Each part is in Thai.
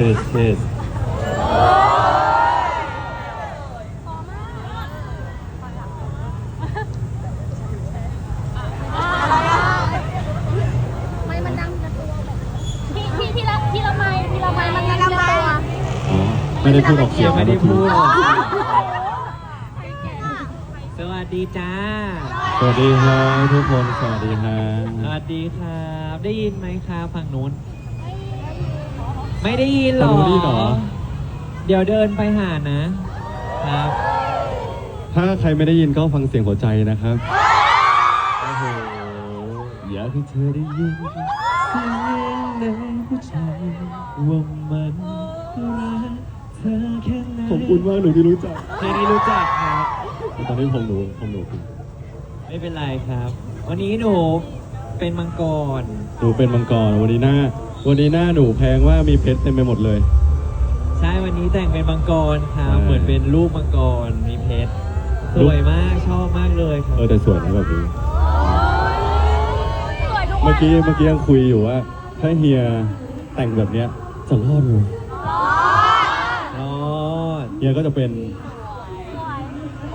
เทสเทสไม่มันดังกระตัวแบบพี่พี่พี่ละพี่ละไมพี่ละไมมันดังกระตัวอ๋อไม่ได้พูดออกเสียงไม่ได้พูดนะสวัสดีจ้า สวัสดีครับทุกคน สวัสดีครัสวับสดีครับ ได้ยินไหมครับฝั่งนู้น ไม่ได้ยินหรอฝั่งนู้นได้ยินเหรอ เดี๋ยวเดินไปหานะ ครับ ถ้าใครไม่ได้ยินก็ฟังเสียงหัวใจนะครับ โอ้โห อยากให้เธอได้ยินเสียงในหัวใจว่ามันรักเธอแค่ไหนขอบคุณมากหนูที่รู้จักเพลงนี้รู้จักครับตอนนี้ผมหนูผมหนูไม่เป็นไรครับ วันนี้หนูเป็นมังกร หนูเป็นมังกรวันนี้หน้า วันนี้หน้าหนูแพงว่ามีเพชรเต็มไปหมดเลย ใช่วันนี้แต่งเป็นมังกรครับ ใช่ เหมือนเป็นรูปมังกรมีเพชรสวยมากชอบมากเลยครับ เออแต่สวยนะแบบนี้ สวยทุกคเมื่อนกี้เมื่อกี้ยังคุยอยู่ว่า ถ้าเฮียแต่งแบบเนี้ยจะรอดเลยรอดเฮียก็จะเป็น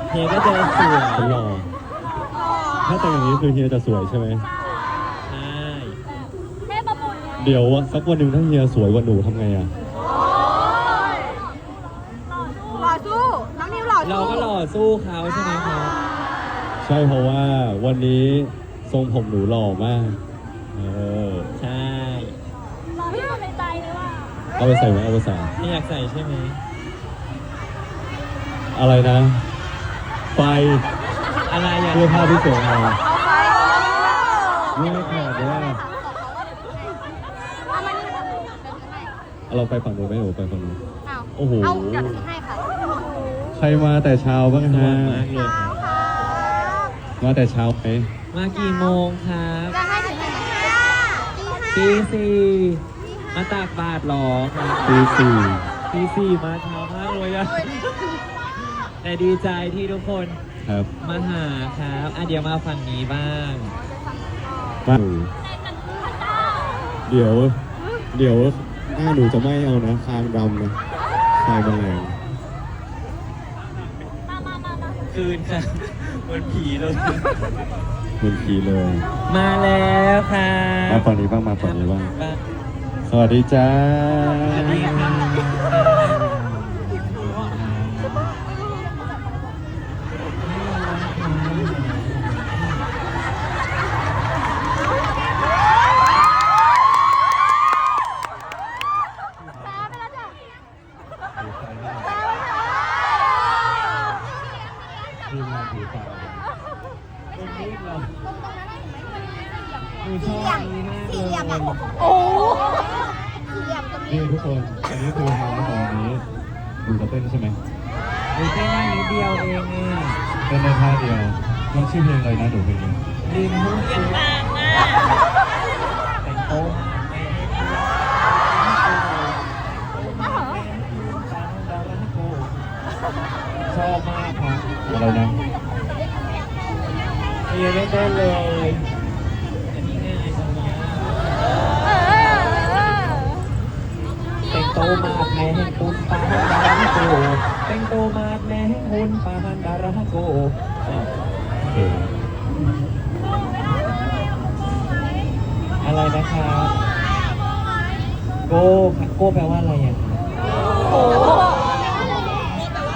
เฮียก็จะสวยคนหล่อถ้าแต่งอย่างนี้คือเฮียจะสวยใช่ไหม เดี๋ยวสักวันหนึ่งถ้าเฮียสวยกว่าหนูทำไงอะหล่อสู้ น้องนิวหล่อเราสู้ก็หล่อสู้เขาใช่ไหมครับ ใช่เพราะว่าวันนี้ทรงผมหนูหล่อมาก เออใช่หล่อที่สุดในใจเลยว่า เอาไปใส่ไหมเอาไปใส่ไม่อยากใส่ใช่ไหมอะไรนะ ไฟอะไรอยากเสื้อผ้าที่สวยงามเอาไป นี่ไม่ขาดเลยว่าเอามานี่เดี๋ยวถือให้ เอาเราไปฝั่งนู้นไหมหนูไปฝั่งนู้น เอาโอ้โห เอาเดี๋ยวถือให้ค่ะใครมาแต่เช้าบ้างสวฮะยมากเลยครับค่ะมาแต่เช้าไหมมากี่โมงครับจะให้ถือให้ไหมตีสี่มาตากบาตรหรอครับตีสี่ตีสี่มาเช้ามากเลยอะแต่ดีใจที่ทุกคนครับ มาหาครับอะเดี๋ยวมาฝั่งนี้บ้างมาเดี๋ยว เดี๋ยว หน้าหนูจะไม่เอานะคางดำนะคางแมลงคืนค่ะเหมือนผีเลย เหมือนผีเลยมาแล้วครัมาบฝั่งนี้บ้างมาฝั่งนี้บ้างมาสวัสดีจ้า สวัสดีครับ แพ้ไปแล้วจ้ะ ทีมงานถือไฟ เป็นรูปเราหนูช สี่ อบ เหลี่ยม นี้มามเลเนี่ยยโอ้สี่เหลี่ยมตรงนี้นี่ทุกคนอันนี้คือฮาของอันนี้หนูจะเต้นใช่ไหมหนูแค่นั่งนิดเดียวเองอ่เต้นได้ท่าเดียวมันชื่อเพลงอะไรนะหนูเพลงนี้ลินหุ้นซื้อแต่งโต๊ะชอบมากครับอะไรนะเรียนไม่ได้เลย โตมากแม่ให้คุณปานดาราโกแต่งโตมากแม่ให้คุณปานดาราโกอะไรนะครับโกะโกแปลว่าอะไรอะโอ้โห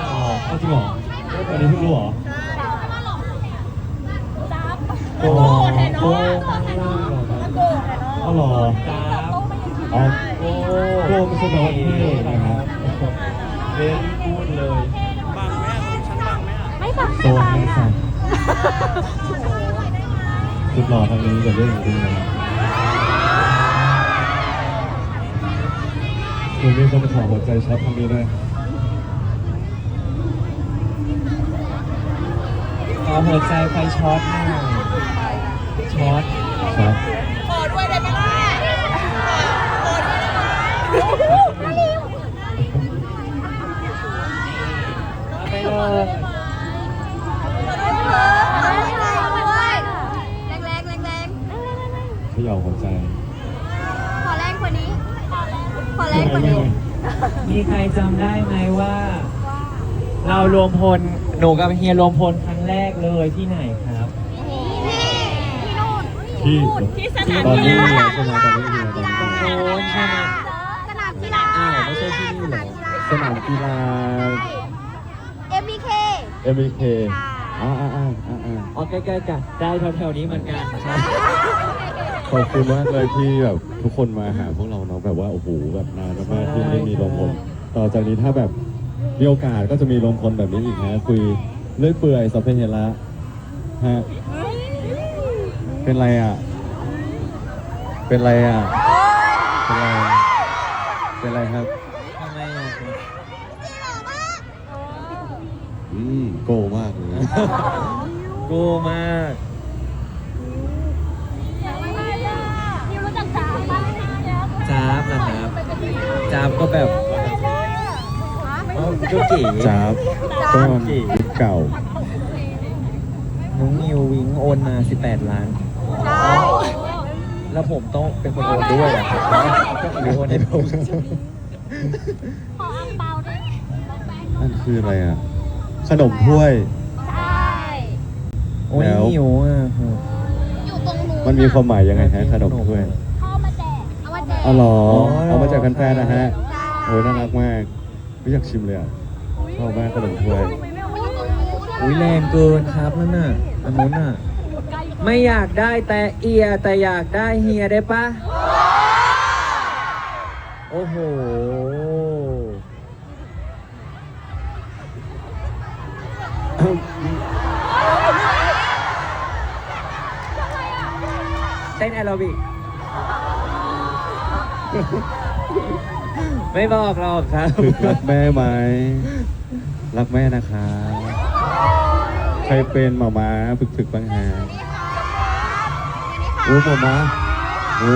อ๋อเอาจริงเหรออันนี้เพิ่งรู้เหรอจับโกโกข้างล่างเหรอครับโกแน่นอนอ๋อเหรอครับอ๋อ โกโกไม่ใช่แปลว่าเท่นะครับเรียนพูดเลยไม่ฟังโซนไม่สั่นสุดหล่อทางนี้จะเรื่องจริงนะคุณมีคนขอหัวใจช็อตทางนี้ด้วยขอหัวใจไฟช็อตหน่อยช็อตครับขอด้วยได้ไหมล่ะ เอาไปเลย แรงแรงแรงแรง เขย่าหัวใจ ขอแรงกว่านี้ ขอแรงกว่านี้ทำไมมีใครจำได้ไหมว่า เรารวมพลหนูกับเฮียรวมพลครั้งแรกเลยที่ไหนครับ ที่ที่สนามตอนกีนี้ฬาเฮียใช่ไหมตอนนี้เฮียตอนนี้โน้นใช่ไหมสนามกีฬาอ้าวไม่ใช่ที่นี่เหรอสนามกีฬา MBK MBK อ่าอ่าอ่าอ่าอ่าอ๋อใกล้ๆกันได้แถวๆนี้เหมือนกันครับ ขอบคุณมากเลยที่แบบทุกคนมาหาพวกเราเนาะแบบว่าโอ้โหแบบนานมากๆที่ไม่ได้มีลมพลต่อจากนี้ถ้าแบบมีโอกาสก็จะมีลมพลแบบนี้อีกฮะคุยเลื่อยเปื่อยสัพเพเหระฮะเป็นไรอะ เป็นไรอะ เป็นไรเป็นไรครับทำไมอะอืมโกมากเลยกูมาก พี่รู้จักจ๋าบ้างไหม จ้า บนะครับจ้าบก็แบบอ๋อก็เก๋จ้าบก็ยุคเก่า น้องนิววิงโอนมา 18 ล้าน ใช่แล้วผมต้องเป็นคนโอนด้วยเหรอครับหรือโอนให้ผมขออังเปาด้วยนั่นคืออะไรอะ ขนมถ้วย ใช่โอ้ยแล้วหิวอะ อยู่ตรงนู้นมันมีความหมายยังไงฮะขนมถ้วย เข้ามาแจกเอามาแจกอ๋อเหรออ๋อเอามาจากแฟนๆนะฮะใช่โอ้ยน่ารักมากไม่อยากชิมเลยอะชอบมากขนมถ้วยอุ้ยแรงเกินครับนั่นน่ะอันนู้นน่ะ ไม่อยากได้แต่เอียแต่อยากได้เฮียได้ปะโอ้โห เต้นแอโรบิก ไม่บอกหรอกครับถึกรักแม่ไหม รักแม่นะคะใครเป็นหมาม้าฝึกถึกบ้างฮะโอ้หมาม้าโอ้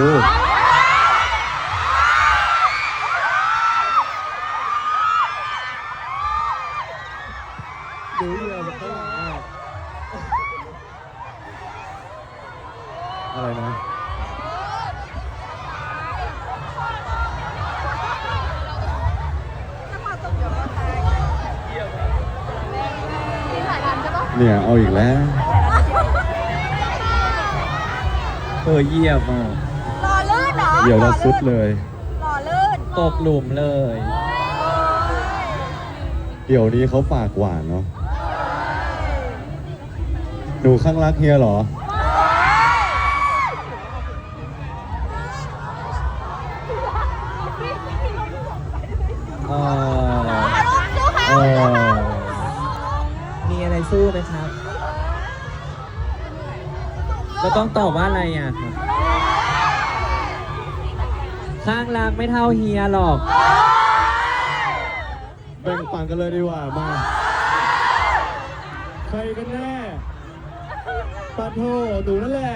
ออเยี่ยมอะหล่อลื่นเหรอเดี๋ยวเราซุดเลย หล่อลื่นตกหลุมเลย เดี๋ยวนี้เขาปากหวานเนาะหนูข้างรักเฮียเหรอเออสู้ค่ะเออมีอะไรสู้ไหมครับ เราต้องตอบว่าอะไรอะครับข้างรักไม่เท่าเฮียหรอก แบ่งปันกันเลยดีกว่ามา ใครกันแน่ปาโทหนูนั่นแหละ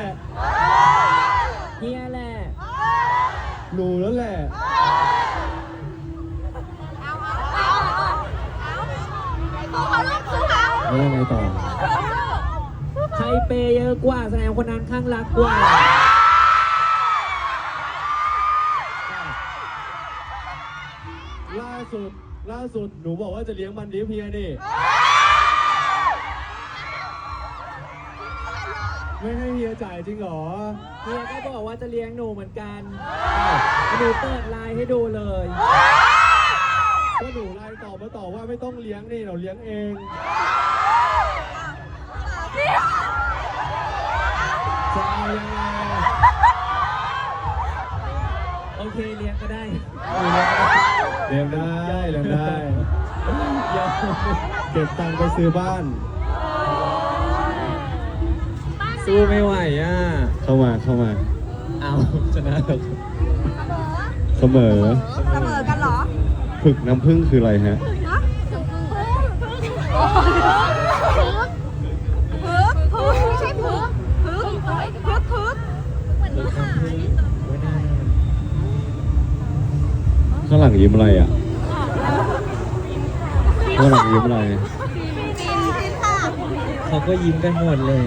เฮียแหละ หนูนั่นแหละสู้เขาลูกสู้เขาแล้วยังไงต่อใครเปย์เยอะกว่า แสดงคนนั้นข้างรักกว่า ล่าสุด ล่าสุด หนูบอกว่าจะเลี้ยงมันดิฟเฮียนี่ ไม่ให้เฮียจ่ายจริงเหรอ เฮียก็บอกว่าจะเลี้ยงหนูเหมือนกันหนูเปิดไลน์ให้ดูเลยก็หนูไลน์ตอบมาต่อบว่าไม่ต้องเลี้ยงนี่เราเลี้ยงเอง โอเคเลี้ยงก็ได้เลี้ยงได้เลี้ยงได้เก็บตังค์ไปซื้อบ้านสู้ไม่ไหวอะ เข้ามาเข้ามาเอาชนะแล้วเสมอ เสมอกันเหรอผึกน้ำผึ้งคืออะไรฮะ ข้งหลังยิ้มอะไรอะข้างหลังยิ้มอะไรเขาก็ยิ้มกันหมดเลย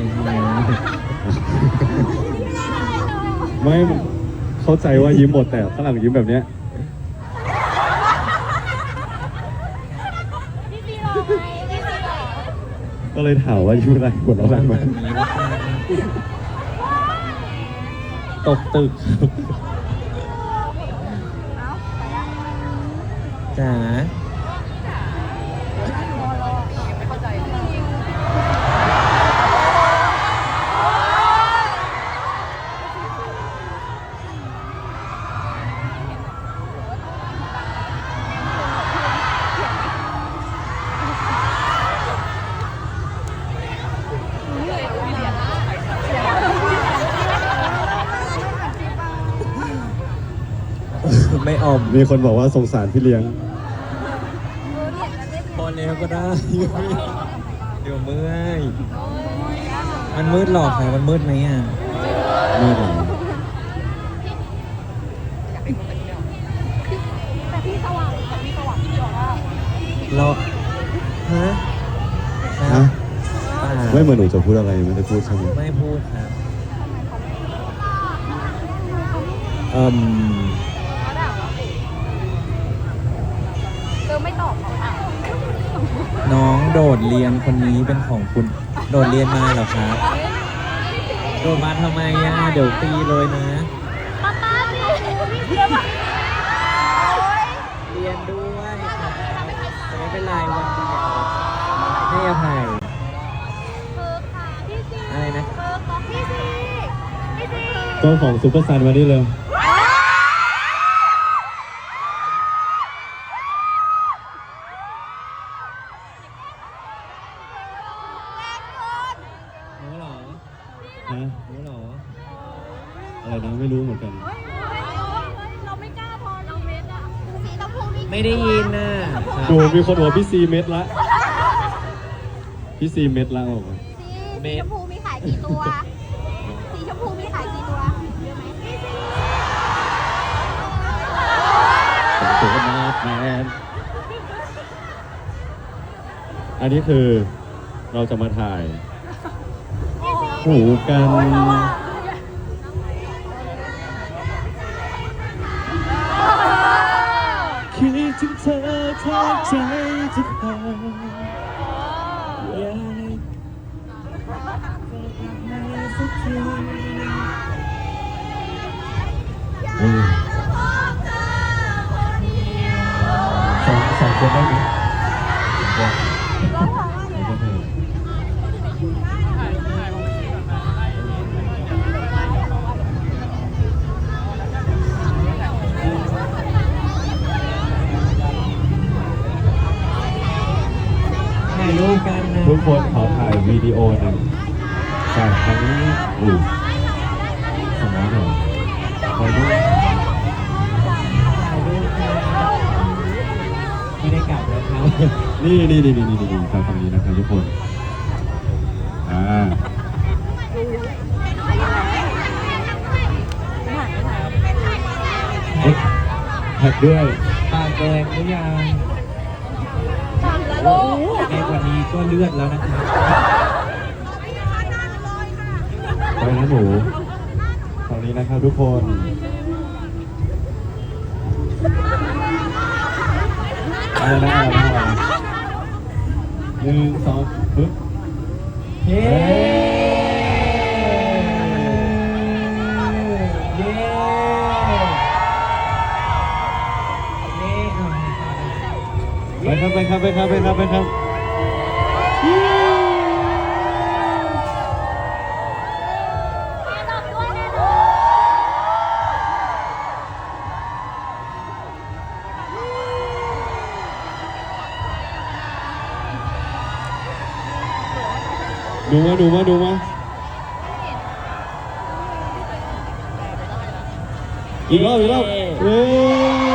ไม่เข้าใจว่ายิ้มหมดแต่ข้างหลังยิ้มแบบเนี้ยก็เลยถามว่ายิ้มอะไรหัวเร้ะแรงไหมตกตึก จ๋ ออมมีคนบอกว่าสงสารพี่เลี้ยง พอแล้วก็ได้ เดี๋ยวเมื่อยมันมืดหรอกค่ะมันมืดไหมอะนี่เหรอแต่พี่สว่างแต่พี่สว่างพี่บอกว่าเราฮะฮะเปล่าไม่เหมือนหนูจะพูดอะไรไม่ได้พูดใช่ไหมไม่พูดครับเอ่ม เธอไม่ตอบหรอกอะ น้องโดดเรียนคนนี้เป็นของคุณ โดดเรียนมาเหรอครับโดดมาทำไมอะเดี๋ยวตีเลยนะป้าป้าสิเดี๋ยวมาเรียนด้วยครับไม่เป็นไรวันเดียวให้อภัยเธอค่ะพี่ซีอะไรนะเธอของพี่ซีพี่ซีเจ้าของซุปเปอร์ซันมาดิเลย รู้เหรอ ฮะ รู้เหรอ อะไรนะไม่รู้เหมือนกัน เราไม่กล้าพอเราเม็ดอะสีชมพูมี ไม่ได้ยินน่ะ ครับดูมีคนบอกพี่ซีเม็ดละพี่ซีเม็ดละออกมาสีชมพูมีขายกี่ตัว สีชมพูมีขายกี่ตัวเยอะไหมพี่ซีตัวมาแมนอันนี้คือเราจะมาถ่าย หูกัน จะขาดอยากลับมาสักทีสองสองคนได้ไหม คนขอถ่ายวิดีโอหนึ่งจากทั้งอู่สองร้อยหนึ่งขอดูถ่ายรูปกันไม่ได้กลับแล้วครับนี่นี่นี่นี่นี่นี่ตามฝั่งนี้นะครับทุกคน อ่าเอ๊ะแท็กด้วยปากแดงหรือยัง วันนี้ก็เลือดแล้วนะครับไปนะหนูฝั่งนี้นะครับทุกคนเอาละอะเอาละหนึ่งสองปึ๊บเย้เย้เย้เอาไปครับไปครับไปครับไปครับไปครับ ดูมาดูมาดูมาอีกรอบอีกรอบเย้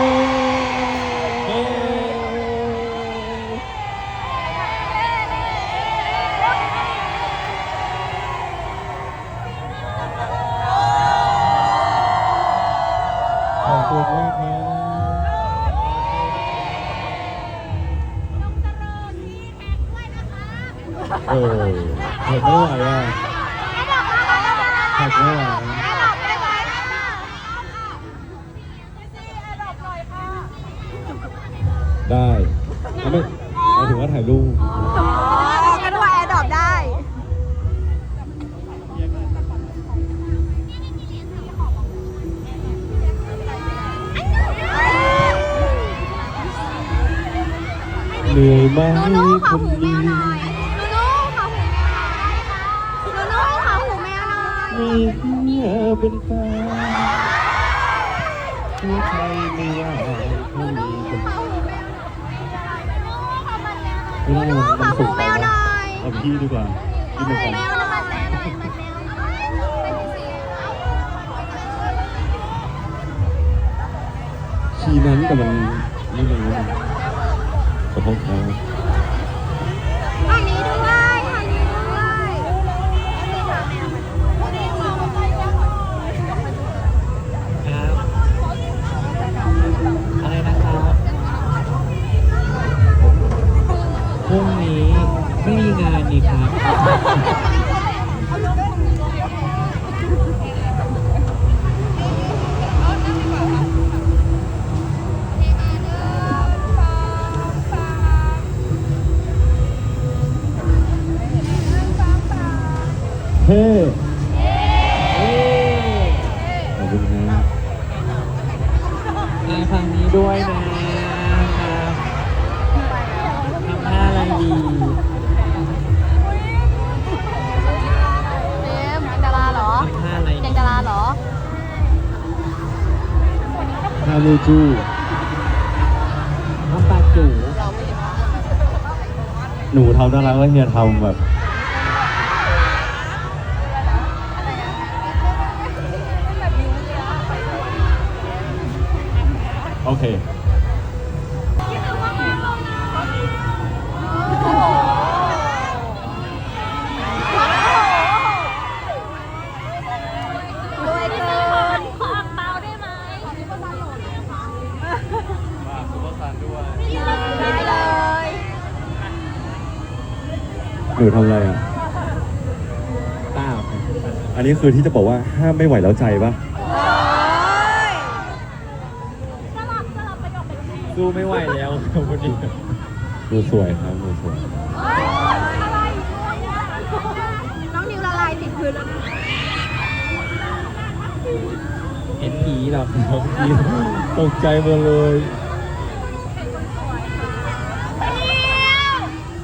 ได้ไม่หถือว่าถ่ายรูปกันว่าแอร์ดอปได้ เหนื่อยมากโนโน่ขอหูแม่หน่อยโนโน่ขอหูแมวหน่อยโนโน่ขอหูแม่หน่อยมีเธอเป็นแฟนผู้ชายไม่ว่า นูได้นูมันขอสุหูกแมไปวหนะน่อยเอาพี่ดีกว่าขกิอนหูด้วยกันแมวหน่อยมันแมวมันแมวมันแมวชีนั้นแต่มันไม่รู้นะขอโทษครับอันนี้ด้วย ไม่มี น่ารักแล้วเฮียทำแบบโอเค ด้วยเกินขออังเปาได้ไหมได้เลย ห นูทำอะไรอะเปล่าครับอันนี้คือที่จะบอกว่าห้ามไม่ไหวแล้วใจปะเอ้ยสู้ไม่ไหวแล้วครับวันนี้หนูสวยครับหนูสวยน้องนิวละลายติดพื้นแล้วนะเห็นผีเหรอครับผีตกใจหมดเลย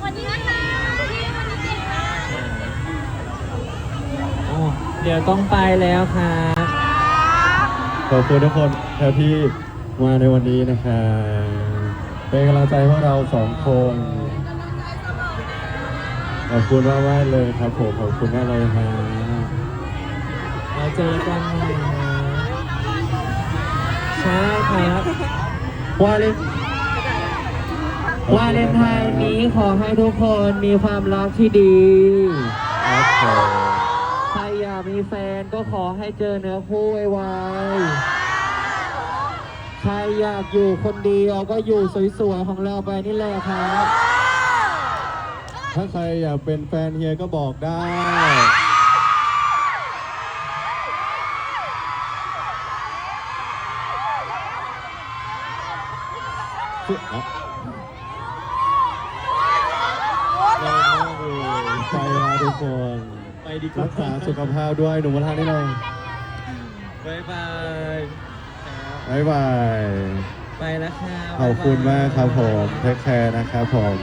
วันนี้นะคะวันนี้เก่งมาก โอ้ เดี๋ยวต้องไปแล้วครับขอบคุณทุกคนครับที่มาในวันนี้นะครับเป็นกำลังใจให้พวกเราสองคนขอบคุณมากมากๆเลยครับผมขอบคุณมากเลยฮะเราเจอกันใหม่นะใช่ครับวาเลนวาเลนไทน์นี้ขอให้ทุกคนมีความรักที่ดีครับผมใครอยากมีแฟนก็ขอให้เจอเนื้อคู่ไวๆ ใครอยากอยู่คนเดียวก็อยู่สวยๆของเราไปนี่แหละครับ ถ้าใครอยากเป็นแฟนเฮียก็บอกได้ไปนะทุกคน ไปดีกว่ารักษาสุขภาพด้วยหนูมาทานได้หน่อยบ๊ายบายบ๊ายบาย ไปแล้วครับขอบคุณมากครับผมเทคแคร์นะครับผม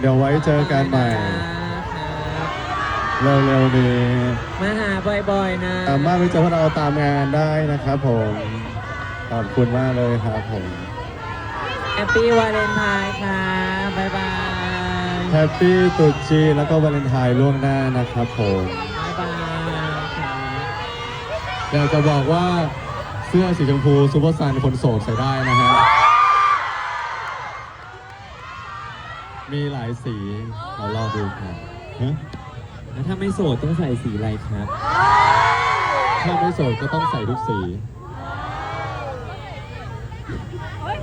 เดี๋ยวไว้เจอกันใหม่ ครับเร็วๆนี้มาหาบ่อยๆนะสามารถไปเจอพวกเราตามงานได้นะครับผม ขอบคุณมากเลยครับผม แฮปปี้วาเลนไทน์ครับบ๊ายบาย แฮปปี้ตรุษจีนแล้วก็วาเลนไทน์ล่วงหน้านะครับผมบ๊ายบายครับอยากจะบอกว่าเสื้อสีชมพูซูเปอร์ซันคนโสดใส่ได้นะฮะ มีหลายสีเราลองดูครับฮะแล้วถ้าไม่โสดต้องใส่สีอะไรครับ ถ้าไม่โสดก็ต้องใส่ทุกสี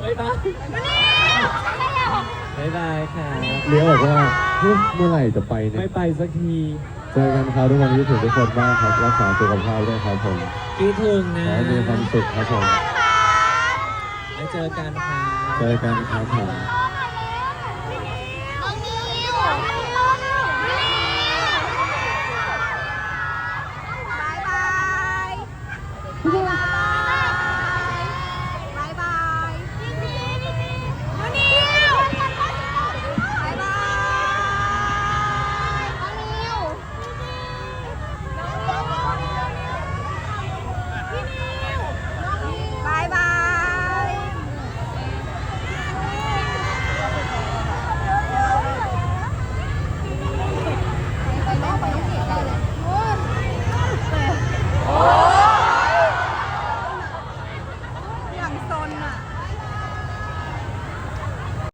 บ๊ายบาย บ๊ายบายครับเลี้ยวบอกว่าเฮ้ยเมื่อไหร่จะไปเนี่ไม่ยไปสักที เจอกันครับทุกวันนี้ถึงทุกคนมากครับรักษาสุขภาพด้วยครับผมคิดถึงขนะอให้มีความสุขครับผมแล้วเจอกันครับเจอกันครับผมบ